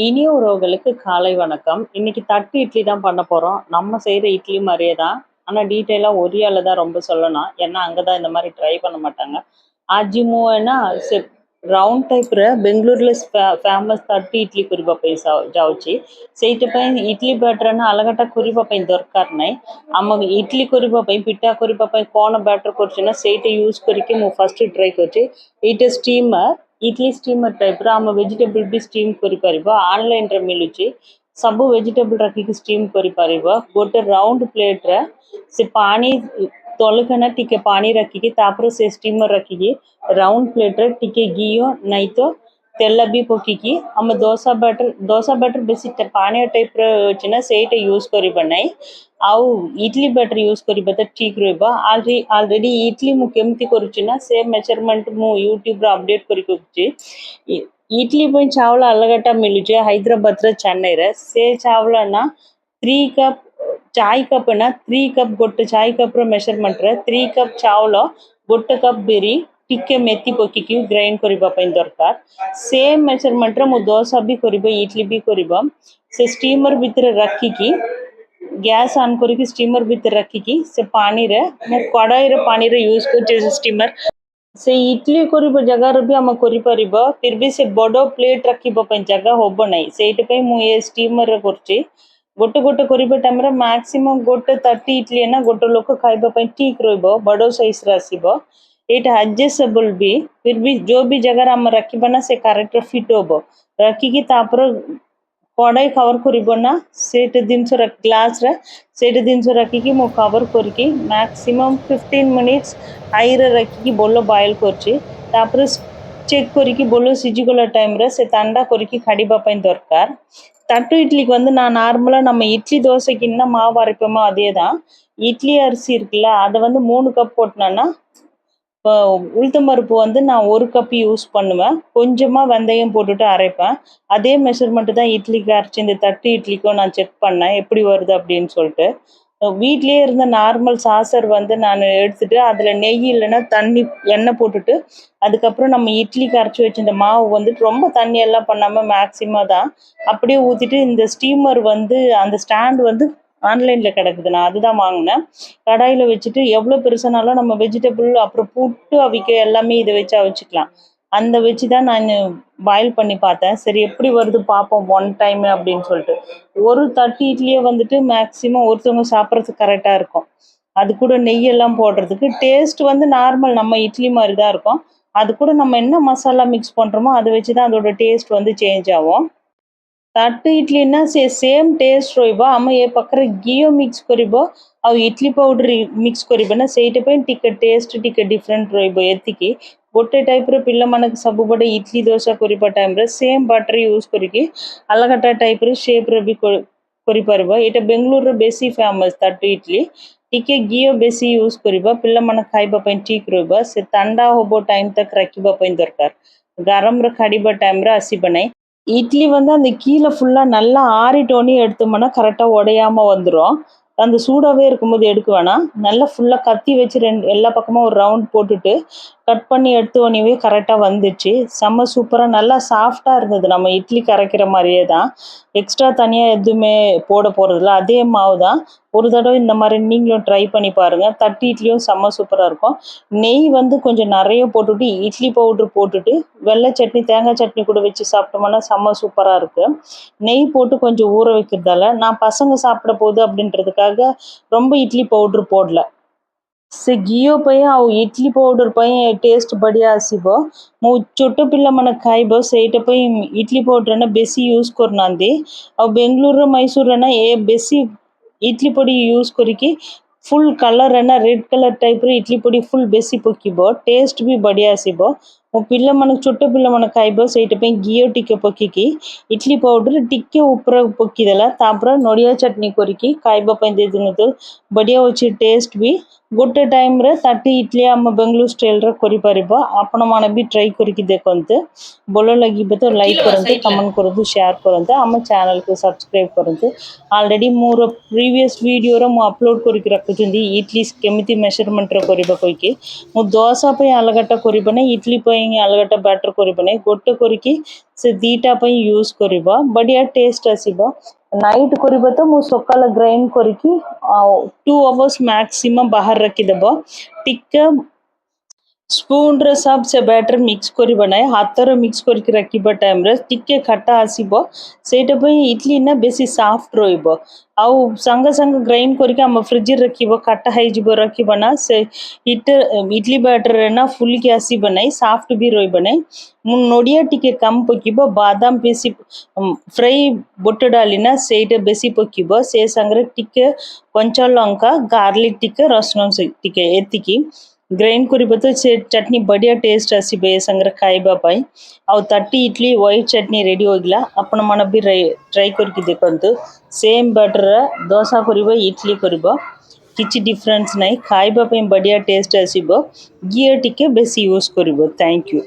இனிய உறவுகளுக்கு காலை வணக்கம் இன்னைக்கு தட்டு இட்லி தான் பண்ண போகிறோம் நம்ம செய்கிற இட்லி மாதிரியே தான் ஆனால் டீட்டெயிலாக ஒரியால தான் ரொம்ப சொல்லணும் ஏன்னா அங்கே தான் இந்த மாதிரி ட்ரை பண்ண மாட்டாங்க ଆଜି ସେ ରାଉଣ୍ଡ ଟାଇପ୍ର ବେଙ୍ଗଲୋରରେ ଫେମସ୍ ଥାର୍ଟି ଇଟଲି କରିବା ପାଇଁ ଯାଉଛି ସେଇଥିପାଇଁ ଇଟଲି ବ୍ୟାଟର ନା ଅଲଗାଟା କରିବା ପାଇଁ ଦରକାର ନାହିଁ ଆମ ଇଟଲି କରିବା ପାଇଁ ପିଠା କରିବା ପାଇଁ କ'ଣ ବ୍ୟାଟର କରୁଛି ନା ସେଇଟା ୟୁଜ୍ କରିକି ମୁଁ ଫାଷ୍ଟ ଟ୍ରାଏ କରୁଛି ଏଇଟା ଷ୍ଟିମର ଇଟଲି ଷ୍ଟିମର ଟାଇପ୍ର ଆମ ଭେଜିଟେବଲ୍ ବି ଷ୍ଟିମ୍ କରିପାରିବ ଅନଲାଇନ୍ରେ ମିଳୁଛି ସବୁ ଭେଜିଟେବଲ୍ ରଖିକି ଷ୍ଟିମ୍ କରିପାରିବ ଗୋଟେ ରାଉଣ୍ଡ ପ୍ଲେଟ୍ରେ ସେ ପାଣି ତଳକନା ଟିକେ ପାଣି ରଖିକି ତାପରେ ସେ ଷ୍ଟିମର ରଖିକି ରାଉଣ୍ଡ ପ୍ଲେଟ୍ରେ ଟିକେ ଘିଅ ନାଇଁ ତ తెల్లబి పొక్కి అమ్మ dosa butter dosa butter basic పానీయ type ವಚನ ಸೇಟ್ ಯೂಸ್ ಕೊರಿ ಬಣ್ಣೈ ಅವು ಇಡ್ಲಿ ಬಟರ್ ಯೂಸ್ ಕೊರಿ ಬತ್ತ ಟೀಕ್ ರೋಯ್ಬ ಆಲ್ರಿ ಆಲ್ರೆಡಿ ಇಡ್ಲಿ ಮು ಕೆಮ್ತಿ ಕೊರುಚಿನ ಸೇಮ್ ಮೆಜರ್ಮೆಂಟ್ ಮು ಯೂಟ್ಯೂಬ್ ರ ಅಪ್ಡೇಟ್ ಕೊರಿ ಕೊಚ್ಚಿ ಇಡ್ಲಿ ಬೈ ಚಾವಲ ಅಲ್ಲಗಟ್ಟ ಮಿಲುಜೆ ಹೈದರಾಬಾದ್ ರ ಚೆನ್ನೈ ರ ಸೇ ಚಾವಲನ ತ್ರೀ ಕಪ್ ಚಾಯ್ ಕಪ್ ನ ತ್ರೀ ಕಪ್ ಗೊಟ್ಟು ಚಾಯ್ ಕಪ್ ರ ಮೆಷರ್ಮೆಂಟ್ ರ ತ್ರೀ ಕಪ್ ಚಾವಲ ಗೊಟ್ಟು ಕಪ್ ಬಿರಿ ଟିକେ ମେଥି ପକେଇକି ଗ୍ରାଇଣ୍ଡ କରିବା ପାଇଁ ଦରକାର। ସେମ୍ ମେଜରମେଣ୍ଟରେ ମୁଁ ଦୋସା ବି କରିବ ଇଡଲି ବି କରିବ। ସେ ଷ୍ଟିମର ଭିତରେ ରଖିକି ଗ୍ୟାସ୍ ଅନ୍ କରିକି ଷ୍ଟିମର ଭିତରେ ରଖିକି ସେ ପାଣିରେ ମୁଁ କଡ଼ାଇରେ ପାଣିରେ ୟୁଜ୍ କରୁଛି ସେ ଷ୍ଟିମର ସେ ଇଡଲି କରିବା ଜାଗାରେ ବି ଆମେ କରିପାରିବ ଫିର୍ ବି ସେ ବଡ଼ ପ୍ଲେଟ୍ ରଖିବା ପାଇଁ ଜାଗା ହେବ ନାହିଁ। ସେଇଥିପାଇଁ ମୁଁ ଏ ଷ୍ଟିମରରେ କରୁଛି। ଗୋଟେ ଗୋଟେ କରିବା ଟାଇମ୍ରେ ମ୍ୟାକ୍ସିମମ୍ ଗୋଟେ ଥାର୍ଟି ଇଟଲି ନା ଗୋଟେ ଲୋକ ଖାଇବା ପାଇଁ ଠିକ୍ ରହିବ ବଡ଼ ସାଇଜ୍ର ଆସିବ। it adjustable be फिर भी जो भी जगह आम रखा ना से क्यारेक्टर फिट हम रखिकी तापर କଡ଼େଇ କଭର୍ କରିବ ନା ସେଇଟା ଜିନିଷ ଗ୍ଲାସ୍ରେ ସେଇଟା ଜିନିଷ ରଖିକି ମୁଁ କଭର୍ କରିକି ମ୍ୟାକ୍ସିମମ୍ ଫିଫ୍ଟିନ୍ ମିନିଟ୍ସ ହାଇରେ ରଖିକି ବୋଲ ବଏଲ୍ କରୁଛି ତାପରେ ଚେକ୍ କରିକି ବୋଲ ସିଝିଗଲା ଟାଇମ୍ରେ ସେ ତାଣ୍ଡା କରିକି କାଢ଼ିବା ପାଇଁ ଦରକାର தட்டு இட்லிக்கு வந்து நான் நார்மலாக நம்ம இட்லி தோசைக்கு என்ன மாவு அரைப்போமோ அதே தான் இட்லி அரிசி இருக்குல்ல அதை வந்து மூணு கப் போட்டினோன்னா இப்போ உளுத்தம் பருப்பு வந்து நான் ஒரு கப் யூஸ் பண்ணுவேன். கொஞ்சமாக வெந்தயம் போட்டுட்டு அரைப்பேன். அதே மெஷர்மெண்ட்டு தான் இட்லிக்கு அரைச்சி இந்த தட்டு இட்லிக்கும் நான் செக் பண்ணேன். எப்படி வருது அப்படின்னு சொல்லிட்டு. வீட்லேயே இருந்த நார்மல் சாசர் வந்து நான் எடுத்துட்டு அதில் நெய் இல்லைன்னா தண்ணி எண்ணெய் போட்டுட்டு அதுக்கப்புறம் நம்ம இட்லிக்கு அரைச்சி வச்சிருந்த மாவு வந்துட்டு ரொம்ப தண்ணியெல்லாம் பண்ணாமல் மேக்ஸிமம் தான். அப்படியே ஊற்றிட்டு இந்த ஸ்டீமர் வந்து அந்த ஸ்டாண்ட் வந்து ஆன்லைனில் கிடக்குது. நான் அதுதான் வாங்கினேன். கடாயில் வச்சுட்டு எவ்வளோ பெருசானாலும் நம்ம வெஜிடபிள் அப்புறம் புட்டு அவிக்க எல்லாமே இதை வச்சு அவிச்சிக்கலாம். அந்த வச்சு தான் நான் பாயில் பண்ணி பார்த்தேன். சரி எப்படி வருது பார்ப்போம். ஒன் டைம் அப்படின்னு சொல்லிட்டு. ஒரு தட்டு இட்லியே வந்துட்டு மேக்ஸிமம் ஒருத்தவங்க சாப்பிட்றதுக்கு கரெக்டாக இருக்கும். அது கூட நெய்யெல்லாம் போடுறதுக்கு டேஸ்ட் வந்து நார்மல் நம்ம இட்லி மாதிரி தான் இருக்கும். அது கூட நம்ம என்ன மசாலா மிக்ஸ் பண்ணுறோமோ அதை வச்சு தான் அதோட டேஸ்ட் வந்து சேஞ்ச் ஆகும். ତଟ ଇଟଲିନା ସେ ସେମ୍ ଟେଷ୍ଟ ରହିବ ଆମେ ଏ ପାଖରେ ଘିଅ ମିକ୍ସ କରିବ ଆଉ ଇଟଲି ପାଉଡ଼ର ମିକ୍ସ କରିବ ନା ସେଇଟା ପାଇଁ ଟିକେ ଟେଷ୍ଟ ଟିକେ ଡିଫରେଣ୍ଟ ରହିବ ଏତିକି ଗୋଟେ ଟାଇପ୍ର ପିଲାମାନଙ୍କୁ ସବୁବେଳେ ଇଟଲି ଦୋସା କରିବା ଟାଇମ୍ରେ ସେମ୍ ବାଟର ୟୁଜ୍ କରିକି ଅଲଗାଟା ଟାଇପ୍ର ସେପ୍ର ବି କରିପାରିବ ଏଇଟା ବେଙ୍ଗଲୋରର ବେଶୀ ଫେମସ୍ ତାଟୁ ଇଟଲି ଟିକେ ଘିଅ ବେଶୀ ୟୁଜ୍ କରିବ ପିଲାମାନେ ଖାଇବା ପାଇଁ ଠିକ୍ ରହିବ ସେ ଥଣ୍ଡା ହେବ ଟାଇମ୍ ତକ୍ ରଖିବା ପାଇଁ ଦରକାର ଗରମରେ ଖାଡ଼ିବା ଟାଇମ୍ରେ ଆସିବ ନାହିଁ இட்லி வந்து அந்த கீழே ஃபுல்லாக நல்லா ஆறிட்டோன்னே எடுத்தோம்னா கரெக்டாக உடையாம வந்துடும் அந்த சூடாகவே இருக்கும்போது எடுக்க வேணாம். நல்லா ஃபுல்லாக கத்தி வச்சு ரெண்டு எல்லா பக்கமும் ஒரு ரவுண்ட் போட்டுட்டு கட் பண்ணி எடுத்த உடனேவே கரெக்டாக வந்துச்சு. செம்ம சூப்பராக நல்லா சாஃப்டாக இருந்தது. நம்ம இட்லி கரைக்கிற மாதிரியே தான். எக்ஸ்ட்ரா தனியாக எதுவுமே போட போகிறதில்ல அதே மாவு தான். ஒரு தடவை இந்த மாதிரி நீங்களும் ட்ரை பண்ணி பாருங்கள் தட்டு இட்லியும் செம்ம சூப்பராக இருக்கும். நெய் வந்து கொஞ்சம் நிறைய போட்டுட்டு இட்லி பவுட்ரு போட்டுட்டு வெள்ளை சட்னி தேங்காய் சட்னி கூட வச்சு சாப்பிட்டோம்னா செம்ம சூப்பராக இருக்குது நெய் போட்டு கொஞ்சம் ஊற வைக்கிறதால நான் பசங்க சாப்பிட போகுது அப்படின்றதுக்காக ரொம்ப இட்லி பவுட்ரு போடல. ସେ ଘିଅ ପାଇଁ ଆଉ ଇଟିଲି ପାଉଡ଼ର ପାଇଁ ଟେଷ୍ଟ ବଢ଼ିଆ ଆସିବ ମୋ ଛୋଟ ପିଲାମାନେ ଖାଇବ ସେଇଟା ପାଇଁ ଇଟିଲି ପାଉଡ଼ର ନା ବେଶୀ ୟୁଜ୍ କରୁନାହାନ୍ତି ଆଉ ବେଙ୍ଗଲୁରୁର ନା ଏ ବେଶୀ ଇଟିଲି ପଡ଼ି ୟୁଜ୍ କରିକି ଫୁଲ୍ କଲର୍ ରେଡ୍ କଲର୍ ଟାଇପ୍ର ଇଟିଲି ପଡ଼ି ଫୁଲ୍ ବେଶୀ ପକିବ ଟେଷ୍ଟ ବି ବଢ଼ିଆ ଆସିବ ମୋ ପିଲାମାନଙ୍କୁ ଛୋଟ ପିଲାମାନେ ଖାଇବ ସେଇଟା ପାଇଁ ଘିଅ ଟିକେ ପକେଇକି ଇଡଲି ପାଉଡ଼ର ଟିକେ ଉପରେ ପକେଇଦେଲା ତାପରେ ନଡ଼ିଆ ଚଟଣି କରିକି ଖାଇବା ପାଇଁ ଦେଇଦିଅନ୍ତୁ ବଢ଼ିଆ ଅଛି ଟେଷ୍ଟ ବି ଗୋଟେ ଟାଇମ୍ରେ ଥାର୍ଟି ଇଟଲି ଆମ ବେଙ୍ଗଲୋର ଷ୍ଟାଇଲ୍ରେ କରିପାରିବ ଆପଣମାନେ ବି ଟ୍ରାଏ କରିକି ଦେଖନ୍ତୁ ଭଲ ଲାଗିବ ତ ଲାଇକ୍ କରନ୍ତୁ କମେଣ୍ଟ କରନ୍ତୁ ସେୟାର କରନ୍ତୁ ଆମ ଚ୍ୟାନେଲକୁ ସବସ୍କ୍ରାଇବ୍ କରନ୍ତୁ ଅଲରେଡ଼ି ମୋର ପ୍ରିଭିୟସ୍ ଭିଡ଼ିଓର ମୁଁ ଅପଲୋଡ଼ କରିକି ରଖୁଛନ୍ତି ଇଟଲି କେମିତି ମେଜରମେଣ୍ଟର କରିବା କହିକି ମୁଁ ଦୋସା ପାଇଁ ଅଲଗାଟା କରିବ ନାହିଁ ଇଟଲି ପାଇଁ ಕೈಗೆ ಆಲೂಗಡ್ಡೆ ಬ್ಯಾಟ್ರ್ ಕೊರಿಬನೆ ಗೊಟ್ಟು ಕೊರಿಕಿ ಸೊ ದೀಟಾ ಪೈ ಯೂಸ್ ಕೊರಿಬ ಬಡಿಯ ಟೇಸ್ಟ್ ಹಸಿಬ ನೈಟ್ ಕೊರಿಬತ್ತ ಮು ಸೊಕ್ಕಲ ಗ್ರೈಂಡ್ ಕೊರಿಕಿ ಟೂ ಅವರ್ಸ್ ಮ್ಯಾಕ್ಸಿಮಮ್ ಬಾಹರ್ ರಕ್ಕಿದಬ ಟಿಕ್ಕ ବାହାରେ ରଖିଦେବ ଟିକେ ସ୍ପୁନ୍ରେ ସବ୍ ସେ ବ୍ୟାଟର ମିକ୍ସ କରିବ ନାହିଁ ହାତରେ ମିକ୍ସ କରିକି ରଖିବା ଟାଇମ୍ରେ ଟିକେ ଖଟା ଆସିବ ସେଇଟା ପାଇଁ ଇଡଲି ନା ବେଶୀ ସଫ୍ଟ ରହିବ ଆଉ ସାଙ୍ଗେ ସାଙ୍ଗେ ଗ୍ରାଇଣ୍ଡ କରିକି ଆମ ଫ୍ରିଜରେ ରଖିବ ଖଟା ହେଇଯିବ ରଖିବ ନା ସେ ହିଟର ଇଡଲି ବ୍ୟାଟରରେ ନା ଫୁଲିକି ଆସିବ ନାହିଁ ସଫ୍ଟ ବି ରହିବ ନାହିଁ ମୁଁ ନଡ଼ିଆ ଟିକେ କମ୍ ପକିବ ବାଦାମ ବେଶୀ ଫ୍ରାଇ ବୁଟ ଡାଲି ନା ସେଇଟା ବେଶୀ ପକିବ ସେ ସାଙ୍ଗରେ ଟିକେ କଞ୍ଚା ଲଙ୍କା ଗାର୍ଲିକ ଟିକେ ରସୁଣ ସେ ଟିକେ ଏତିକି ଗ୍ରାଇଣ୍ଡ କରିବ ତ ସେ ଚଟନି ବଢ଼ିଆ ଟେଷ୍ଟ ଆସିବ ଏ ସାଙ୍ଗରେ ଖାଇବା ପାଇଁ ଆଉ ତାଟି ଇଡଲି ହ୍ୱାଇଟ୍ ଚଟନି ରେଡ଼ି ହୋଇଗଲା ଆପଣମାନେ ବି ଟ୍ରାଏ କରିକି ଦେଖନ୍ତୁ ସେମ୍ ବ୍ୟାଟରରେ ଦୋସା କରିବ ଇଡଲି କରିବ କିଛି ଡିଫରେନ୍ସ ନାହିଁ ଖାଇବା ପାଇଁ ବଢ଼ିଆ ଟେଷ୍ଟ ଆସିବ ଘିଅ ଟିକେ ବେଶୀ ୟୁଜ୍ କରିବ ଥ୍ୟାଙ୍କ ୟୁ